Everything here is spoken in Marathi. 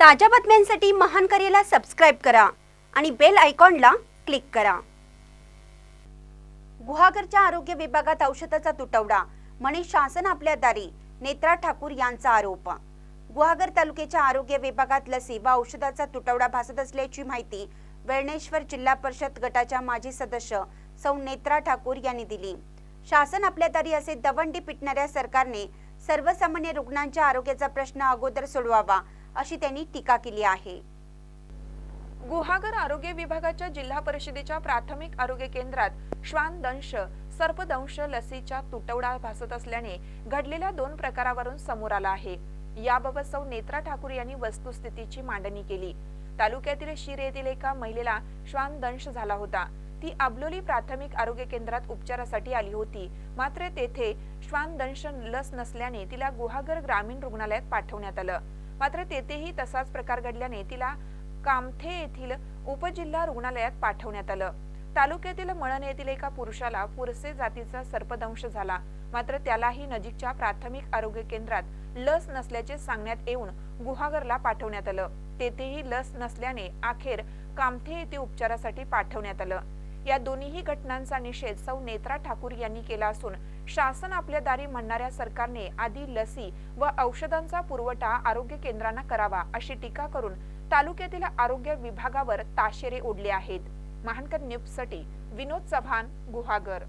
ताज्या बातम्यांसाठी महान करेला सबस्क्राईब करा आणि बेल आयकॉनला क्लिक करा. गुहागरच्या आरोग्य विभागात औषधाचा तुटवडा म्हणे शासन आपल्या दारी नेत्रा ठाकूर यांचा आरोप. गुहागर तालुक्याच्या आरोग्य विभागात लसी व औषधाचा तुटवडा भासत असल्याची माहिती वेळणेश्वर जिल्हा परिषद गटाच्या माजी सदस्य सौ नेत्रा ठाकूर यांनी दिली. शासन आपल्या दारी असे दवंडी पिटणाऱ्या सरकारने सर्वसामान्य रुग्णांच्या आरोग्याचा प्रश्न अगोदर सोडवावा अशी त्यांनी टीका केली आहे. गुहागर आरोग्य विभागाच्या जिल्हा परिषदेच्या प्राथमिक आरोग्य केंद्रात श्वानदंश सर्पदंश लसीचा तुटवडा भासत असल्याने घडलेल्या दोन प्रकारावरून समोर आला आहे. याबाबत सौ नेत्रा ठाकूर यांनी वस्तुस्थितीची मांडणी केली. तालुक्यातील शिर येथील एका महिलेला श्वानदंश झाला होता. ती आबलोली प्राथमिक आरोग्य केंद्रात उपचारासाठी आली होती. मात्र तेथे श्वानदंश लस नसल्याने तिला गुहागर ग्रामीण रुग्णालयात पाठवण्यात आलं. मात्र तेथेही तसाच प्रकार घडल्याने तिला कामथे येथील उपजिल्हा रुग्णालयात पाठवण्यात आलं. तालुक्यातील मळण येथील एका पुरुषाला पुरसे जातीचा सर्पदंश झाला. मात्र त्यालाही नजीकच्या प्राथमिक आरोग्य केंद्रात लस नसल्याचे सांगण्यात येऊन गुहागरला पाठवण्यात आलं. तेथेही लस नसल्याने अखेर कामथे येथे उपचारासाठी पाठवण्यात आलं. या दोन्हीही घटनांचा निषेध सौ नेत्रा ठाकूर यांनी केला असून शासन आपल्या दारी म्हणणाऱ्या सरकारने आधी लसी व औषधांचा पुरवठा आरोग्य केंद्रांना करावा अशी टीका करून तालुक्यातील आरोग्य विभागावर ताशेरे ओढले आहेत. महानकर न्यूजसाठी विनोद चव्हाण गुहागर.